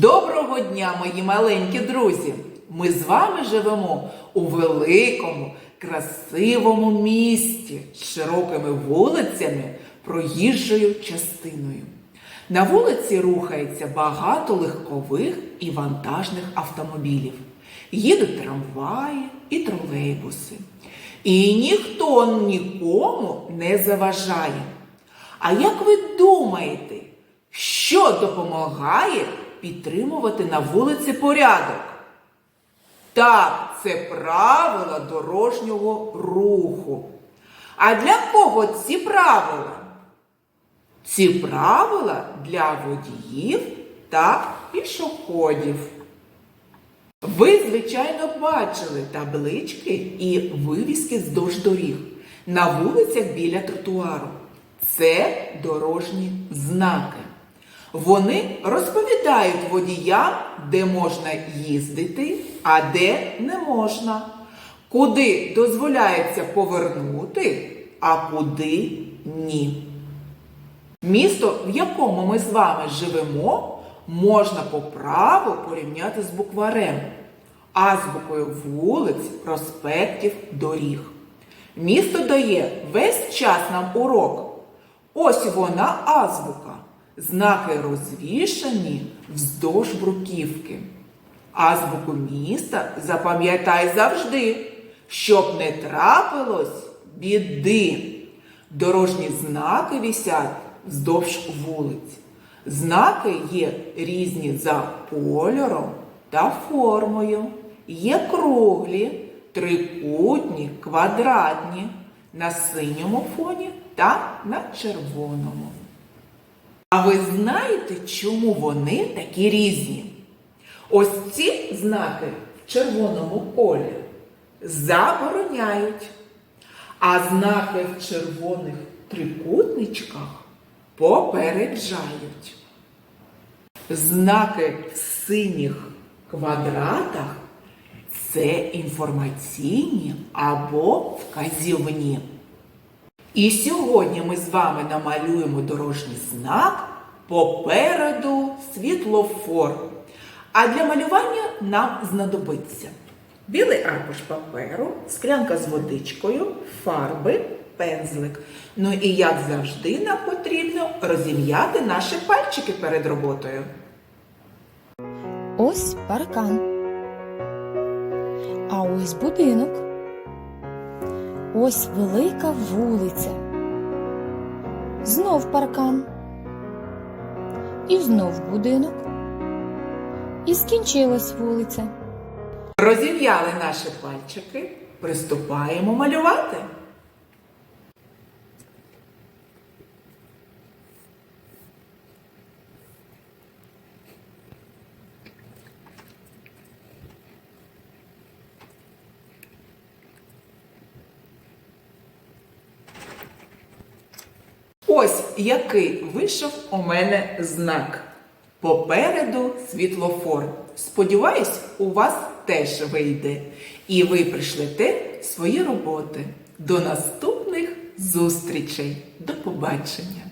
Доброго дня, мої маленькі друзі! Ми з вами живемо у великому, красивому місті з широкими вулицями, проїжджою частиною. На вулиці рухається багато легкових і вантажних автомобілів. Їдуть трамваї і тролейбуси. І ніхто нікому не заважає. А як ви думаєте, що допомагає підтримувати на вулиці порядок? Так, це правила дорожнього руху. А для кого ці правила? Ці правила для водіїв та пішоходів. Ви, звичайно, бачили таблички і вивіски здовж доріг на вулицях біля тротуару. Це дорожні знаки. Вони розповідають водіям, де можна їздити, а де не можна, куди дозволяється повернути, а куди ні. Місто, в якому ми з вами живемо, можна по праву порівняти з букварем, азбукою вулиць, проспектів, доріг. Місто дає весь час нам урок. Ось вона азбука. Знаки розвішані вздовж бруківки. Азбуку міста запам'ятай завжди, щоб не трапилось біди. Дорожні знаки вісять вздовж вулиць. Знаки є різні за кольором та формою. Є круглі, трикутні, квадратні на синьому фоні та на червоному. А ви знаєте, чому вони такі різні? Ось ці знаки в червоному кольорі забороняють, а знаки в червоних трикутничках попереджають. Знаки в синіх квадратах це інформаційні або вказівні. І сьогодні ми з вами намалюємо дорожній знак попереду світлофор. А для малювання нам знадобиться білий аркуш паперу, склянка з водичкою, фарби, пензлик. Ну і як завжди, нам потрібно розім'яти наші пальчики перед роботою. Ось паркан. А ось будинок. Ось велика вулиця. Знов паркан. І знов будинок. І скінчилась вулиця. Розім'яли наші пальчики, приступаємо малювати. Ось який вийшов у мене знак. Попереду світлофор. Сподіваюсь, у вас теж вийде. І ви прийшлете свої роботи. До наступних зустрічей. До побачення!